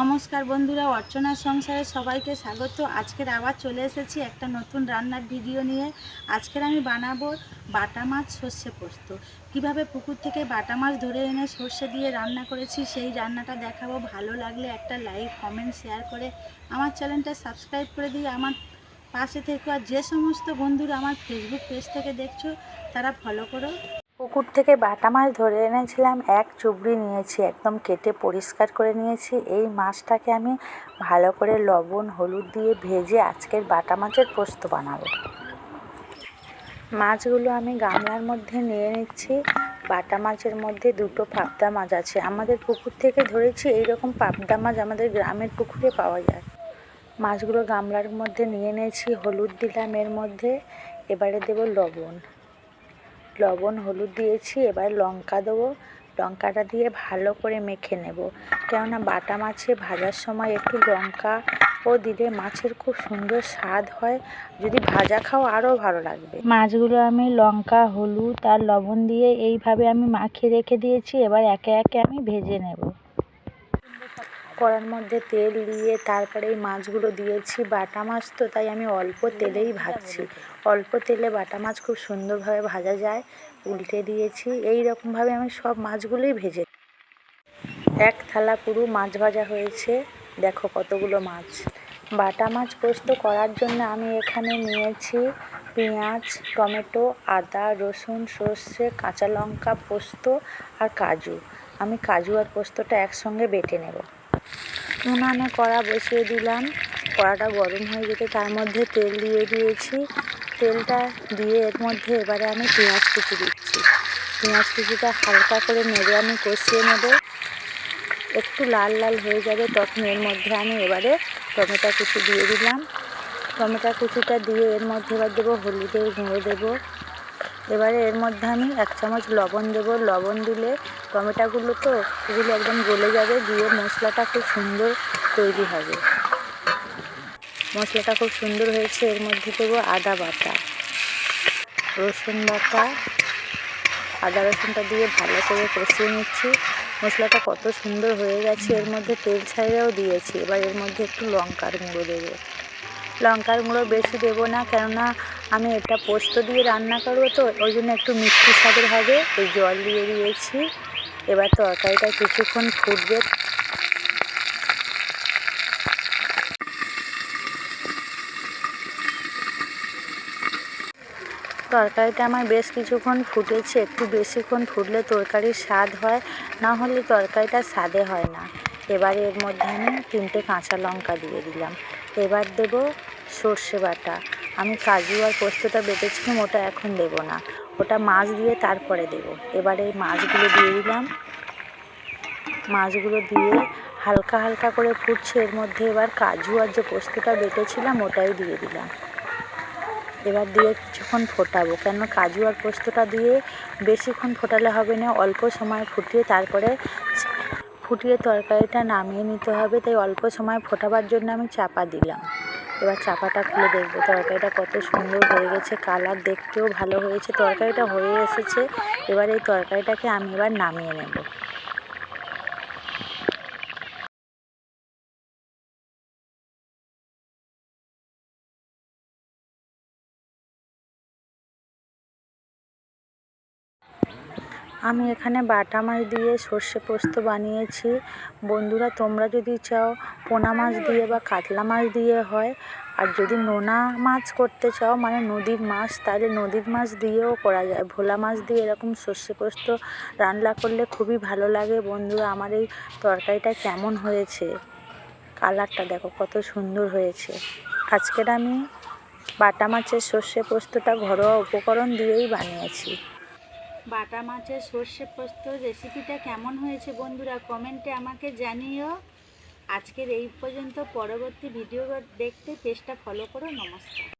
নমস্কার বন্ধুরা অর্চনার সংসারে সবাইকে স্বাগত। আজকের আবার চলে এসেছি একটা নতুন রান্নার ভিডিও নিয়ে। আজকের আমি বানাবো বাটা মাছ সর্ষে পোস্ত। কীভাবে পুকুর থেকে বাটা মাছ ধরে এনে সর্ষে দিয়ে রান্না করেছি সেই রান্নাটা দেখাবো। ভালো লাগলে একটা লাইক, কমেন্ট, শেয়ার করে আমার চ্যানেলটা সাবস্ক্রাইব করে দিয়ে আমার পাশে থেকে। আর যে সমস্ত বন্ধুরা আমার ফেসবুক পেজ থেকে দেখছ, তারা ফলো করো। পুকুর থেকে বাটা মাছ ধরে এনেছিলাম, এক চুবড়ি নিয়েছি, একদম কেটে পরিষ্কার করে নিয়েছি। এই মাছটাকে আমি ভালো করে লবণ, হলুদ দিয়ে ভেজে আজকের বাটা মাছের পোস্ত বানাবো। মাছগুলো আমি গামলার মধ্যে নিয়ে নিচ্ছি। বাটা মাছের মধ্যে দুটো পাবদা মাছ আছে। আমাদের পুকুর থেকে ধরেছি এই রকম পাবদা মাছ আমাদের গ্রামের পুকুরে পাওয়া যায়। মাছগুলো গামলার মধ্যে নিয়ে নিয়েছি, হলুদ দিলাম এর মধ্যে। এবারে দেব লবণ। লবণ, হলুদ দিয়েছি, এবার লঙ্কা দেবো। লঙ্কাটা দিয়ে ভালো করে মেখে নেব। কেননা বাটা মাছে ভাজার সময় একটু লঙ্কা ও দিলে মাছের খুব সুন্দর স্বাদ হয়। যদি ভাজা খাও আরও ভালো লাগবে। মাছগুলো আমি লঙ্কা, হলুদ আর লবণ দিয়ে এইভাবে আমি মাখিয়ে রেখে দিয়েছি। এবার একে একে আমি ভেজে নেব। কড়ার মধ্যে তেল দিয়ে তারপরে এই মাছগুলো দিয়েছি। বাটা মাছ তো তাই আমি অল্প তেলেই ভাজছি। অল্প তেলে বাটা মাছ খুব সুন্দরভাবে ভাজা যায়, উল্টে দিয়েছি। এই রকমভাবে আমি সব মাছগুলোই ভেজে এক থালা পুরো মাছ ভাজা হয়েছে। দেখো কতগুলো মাছ। বাটা মাছ পোস্ত করার জন্য আমি এখানে নিয়েছি পেঁয়াজ, টমেটো, আদা, রসুন, সর্ষে, কাঁচা লঙ্কা, পোস্ত আর কাজু। আমি কাজু আর পোস্তটা একসঙ্গে বেটে নেব। উনানে কড়া বসিয়ে দিলাম। কড়াটা গরম হয়ে যেতে তার মধ্যে তেল দিয়ে দিয়েছি। তেলটা দিয়ে এর মধ্যে এবারে আমি পেঁয়াজ কুচি দিচ্ছি। পেঁয়াজ কুচিটা হালকা করে নেড়ে আমি কষিয়ে নেব। একটু লাল লাল হয়ে যাবে তখন এর মধ্যে আমি এবারে টমেটো কুচি দিয়ে দিলাম। টমেটো কুচিটা দিয়ে এর মধ্যে এবার দেবো হলুদের গুঁড়ো দেবো। এবারে এর মধ্যে আমি এক চামচ লবণ দেবো। লবণ দিলে টমেটোগুলো তো এগুলো একদম গলে যাবে, দিয়ে মশলাটা খুব সুন্দর তৈরি হবে। মশলাটা খুব সুন্দর হয়েছে, এর মধ্যে দেবো আদা বাটা। রসুন বাটা। আদা রসুনটা দিয়ে ভালো করে কষিয়ে নিচ্ছি। মশলাটা কত সুন্দর হয়ে গেছে, এর মধ্যে তেল ছাড়িয়েও দিয়েছি। এবার এর মধ্যে একটু লঙ্কার গুঁড়ো দেবো। লঙ্কার গুঁড়ো বেশি দেবো না, কেননা আমি এটা পোস্ত দিয়ে রান্না করব তো, ওই জন্য একটু মিষ্টি স্বাদের হবে, এই জল দিয়ে দিয়েছি। এবার তরকারিটা কিছুক্ষণ ফুটবে। তরকারিটা আমার বেশ কিছুক্ষণ ফুটেছে, একটু বেশিক্ষণ ফুটলে তরকারির স্বাদ হয়, না হলে তরকারিটা স্বাদে হয় না। এবারে এর মধ্যে আমি তিনটে কাঁচা লঙ্কা দিয়ে দিলাম। এবার দেব সর্ষে বাটা। আমি কাজু আর পোস্তটা বেটেছিলাম, ওটা এখন দেব না। ওটা মাছ দিয়ে তারপরে দেব। এবারে এই মাছগুলো দিয়ে দিলাম। মাছগুলো দিয়ে হালকা হালকা করে ফুটছে। এর মধ্যে এবার কাজু আর যে পোস্তটা বেটেছিলাম, ওটাই দিয়ে দিলাম। এবার দিয়ে কিছুক্ষণ ফোটাবো। কেন কাজু আর পোস্তটা দিয়ে বেশিক্ষণ ফোটালে হবে না, অল্প সময় ফুটিয়ে তারপরে ফুটিয়ে তরকারিটা নামিয়ে নিতে হবে, তাই অল্প সময় ফোটাবার জন্য আমি চাপা দিলাম। এবার চাপাটা খুলে দেখব তরকারিটা কত সুন্দর হয়ে গেছে, কালার দেখতেও ভালো হয়েছে, তরকারিটা হয়ে এসেছে। এবার এই তরকারিটাকে আমি এবার নামিয়ে নেব। আমি এখানে বাটা মাছ দিয়ে সর্ষে পোস্ত বানিয়েছি। বন্ধুরা, তোমরা যদি চাও পোনা মাছ দিয়ে বা কাতলা মাছ দিয়ে হয়, আর যদি নোনা মাছ করতে চাও মানে নদীর মাছ, তাহলে নদীর মাছ দিয়েও করা যায়। ভোলা মাছ দিয়ে এরকম সর্ষে পোস্ত রান্না করলে খুবই ভালো লাগে। বন্ধুরা, আমার এই তরকারিটা কেমন হয়েছে? কালারটা দেখো, কত সুন্দর হয়েছে। আজকের আমি বাটা মাছের সর্ষে পোস্তটা ঘরোয়া উপকরণ দিয়েই বানিয়েছি। বাটা মাছের সর্ষে পোস্ত রেসিপিটা কেমন হয়েছে বন্ধুরা কমেন্টে আমাকে জানিও। আজকের এই পর্যন্ত, পরবর্তী ভিডিও দেখতে চেষ্টা ফলো করো, নমস্কার।